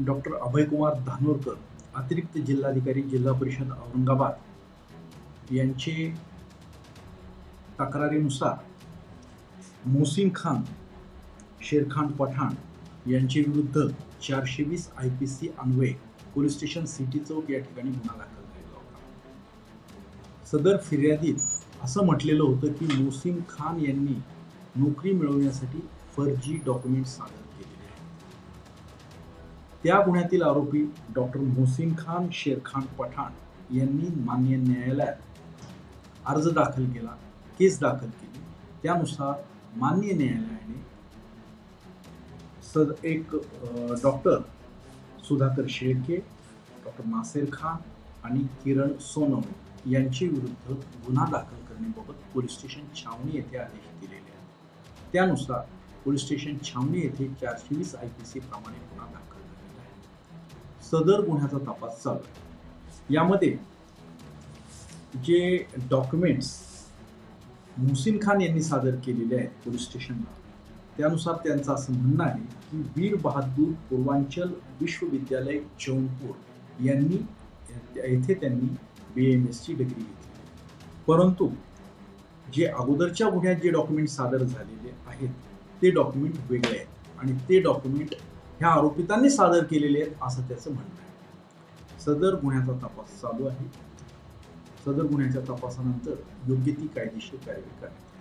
Doctor Abhaykumar Dhanorkar अतिरिक्त जिल्हाधिकारी जिल्हा परिषद औरंगाबाद यांचे तक्रारीनुसार मोसिन खान शेरखान पठाण यांचे विरुद्ध चारशे वीस आय पी सी अन्वये पोलीस स्टेशन सिटी चौक या ठिकाणी गुन्हा दाखल झालेला होता. सदर फिर्यादीत असं म्हटलेलं होतं की मोसिन खान यांनी नोकरी मिळवण्यासाठी फर्जी डॉक्युमेंट सादर त्या गुन्ह्यातील आरोपी डॉक्टर मोहसिन खान शेरखान पठाण यांनी मान्य न्यायालयात अर्ज दाखल केला केस दाखल केली. त्यानुसार मान्य न्यायालयाने सद एक डॉक्टर सुधाकर शेळके डॉक्टर नासेर खान आणि किरण सोनम यांच्या विरुद्ध गुन्हा दाखल करण्याबाबत पोलीस स्टेशन छावणी येथे आदेश दिलेले आहेत. त्यानुसार पोलीस स्टेशन छावणी येथे चारशे वीस आय पी सी प्रमाणे गुन्हा दाखल सदर गुन्ह्याचा तपास चालू आहे. यामध्ये जे डॉक्युमेंट्स मुहसिन खान यांनी सादर केलेले आहेत पोलीस स्टेशनला त्यानुसार त्यांचं असं म्हणणं आहे की वीर बहादूर पूर्वांचल विश्वविद्यालय जौनपूर यांनी येथे त्यांनी बी एम एसची डिग्री घेतली. परंतु जे अगोदरच्या गुन्ह्यात जे डॉक्युमेंट सादर झालेले आहेत ते डॉक्युमेंट वेगळे आहेत आणि ते डॉक्युमेंट ह्या आरोपितांनी सादर केलेले आहेत असं त्याचं म्हणणं आहे सदर गुन्ह्याचा तपास चालू आहे सदर गुन्ह्याच्या तपासानंतर योग्य ती कायदेशीर कार्यवाही करण्यात येईल.